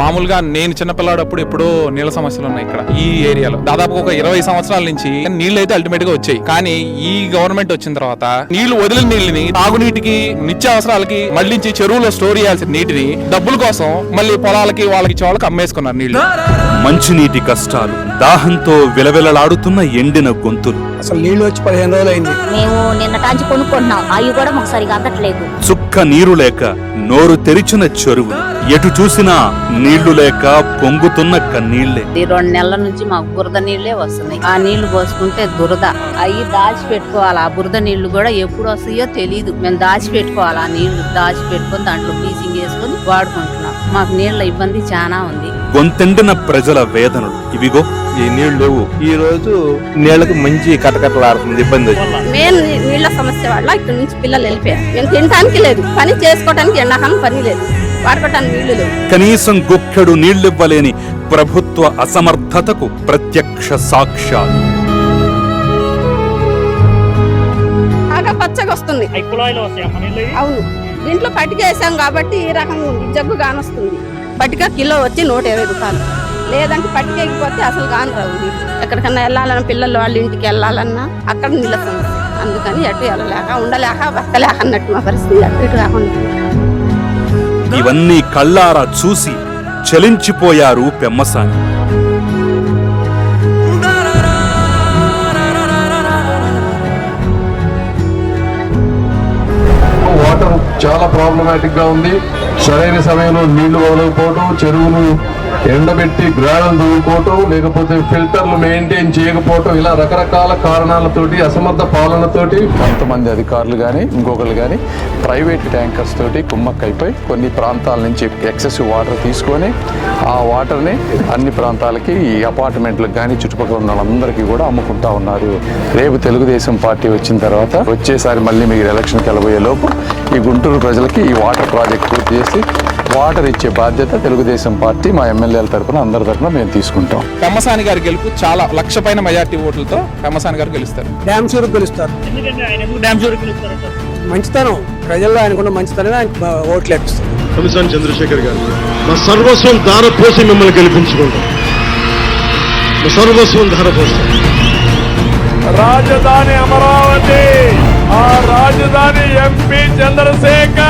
మామూలుగా నేను చిన్నపిల్లాడప్పుడు ఎప్పుడో నీళ్ళ సమస్యలు ఉన్నాయి ఇక్కడ ఈ ఏరియాలో. దాదాపు ఒక ఇరవై సంవత్సరాల నుంచి నీళ్ళు అయితే అల్టిమేట్గా వచ్చాయి. కానీ ఈ గవర్నమెంట్ వచ్చిన తర్వాత నీళ్ళు వదిలిన నీళ్ళని తాగునీటికి నిత్యావసరాలకి మళ్ళించి చెరువులో స్టోర్ చేయాల్సిన నీటిని డబ్బుల కోసం మళ్ళీ పొలాలకి వాళ్ళకి వాళ్ళకి అమ్మేసుకున్నారు నీళ్ళు మంచినీటి కష్టాలు దాహంతో విలవిలలాడుతున్న ఎండిన గొంతులు. అసలు నీళ్ళు వచ్చి పదిహేను రోజులు అయింది మేము నిన్న టాంచి కొనుక్కుంటున్నాం. అవి కూడా మాకు సరిగా అందట్లేదు. చుక్క నీరు లేక నోరు తెరిచిన చెరువు. ఎటు చూసినా నీళ్ళు లేక పొంగుతున్న కన్నీళ్ళే ఈ రెండు నెలల నుంచి మాకు బురద నీళ్ళే వస్తున్నాయి. ఆ నీళ్ళు పోసుకుంటే దురద. అవి దాచి పెట్టుకోవాలి ఆ బురద నీళ్ళు కూడా ఎప్పుడు వస్తాయో తెలియదు మేము దాచి పెట్టుకోవాలి ఆ నీళ్ళు దాచి పెట్టుకొని దాంట్లో బ్లీచింగ్ వేసుకొని వాడుకుంటున్నాం. మాకు నీళ్ళ ఇబ్బంది చాలా ఉంది. గొంతెండిన ప్రజల వేదనలు. ఇవిగో. ఈ నీళ్ళు లేవు. ఈ రోజు నీళ్ళకి మంచి కటకటలాడుతుంది ఇబ్బంది మెయిన్ నీళ్ళ సమస్య వల్ల ఇక్కడ నుంచి పిల్లలు వెళ్ళిపోయారు. మేము తినడానికి లేదు. పని చేసుకోవడానికి ఎండాకాలం పని లేదు. వాడుకోవడానికి నీళ్ళు లేవు. కనీసం గుక్కెడు నీళ్ళివ్వలేని ప్రభుత్వ అసమర్థతకు ప్రత్యక్ష సాక్ష్యాలు. బాగా పచ్చగా వస్తుంది. అవును. దీంట్లో పట్టిక వేసాం కాబట్టి ఈ రకంగా ఉంది జగ్గు కానొస్తుంది పట్టిక కిలో వచ్చి నూట ఇరవై రూపాయలు. లేదంటే పట్టిక ఎగిపోతే అసలు కాని రావు. ఎక్కడికన్నా వెళ్ళాలన్నా పిల్లలు వాళ్ళ ఇంటికి వెళ్ళాలన్నా అక్కడ నీళ్ళ సమస్య అందుకని ఎటు వెళ్ళలేక ఉండలేక బతకలేక అన్నట్టు మా పరిస్థితి అటు ఇటు కాకుండా. ఇవన్నీ కళ్ళారా చూసి చలించిపోయారు పెమ్మసాని. వాటర్ చాలా ప్రాబ్లమాటిక్గా ఉంది. సరైన సమయంలో నీళ్ళు వదలకపోవటం చెరువును ఎండబెట్టి గ్రాడలు దువ్వుకోవటం లేకపోతే ఫిల్టర్లు మెయింటైన్ చేయకపోవటం ఇలా రకరకాల కారణాలతోటి అసమర్థ పాలనతోటి కొంతమంది అధికారులు కానీ ఇంకొకరు కానీ ప్రైవేట్ ట్యాంకర్స్ తోటి కుమ్మక్కైపోయి కొన్ని ప్రాంతాల నుంచి ఎక్సెసివ్ వాటర్ తీసుకొని ఆ వాటర్ని అన్ని ప్రాంతాలకి ఈ అపార్ట్మెంట్లకు కానీ చుట్టుపక్కల ఉన్న వాళ్ళందరికీ కూడా అమ్ముకుంటా ఉన్నారు. రేపు తెలుగుదేశం పార్టీ వచ్చిన తర్వాత వచ్చేసారి మళ్ళీ మీరు ఎలక్షన్కి వెళ్ళబోయే లోపు ఈ గుంటూరు ప్రజలకి ఈ వాటర్ ప్రాజెక్ట్ పూర్తి చేసి వాటర్ ఇచ్చే బాధ్యత తెలుగుదేశం పార్టీ మా ఎమ్మెల్యేల తరఫున అందరి తరఫున మేము తీసుకుంటాం. పెమ్మసాని గారి గెలుపు చాలా లక్ష పైన మెజార్టీ ఓట్లతో పెమ్మసాని గారు గెలుస్తారు. డ్యామ్ చూరు గెలుస్తారు మంచితనం. ప్రజల్లో ఆయనకున్న మంచితనమే ఆయన ఓట్లు ఎక్కిస్తారు చంద్రశేఖర్ గారు మా సర్వస్వం మిమ్మల్ని గెలిపించుకుంటాం. మా రాజధాని అమరావతి ఆ రాజధాని ఎంపీ చంద్రశేఖర్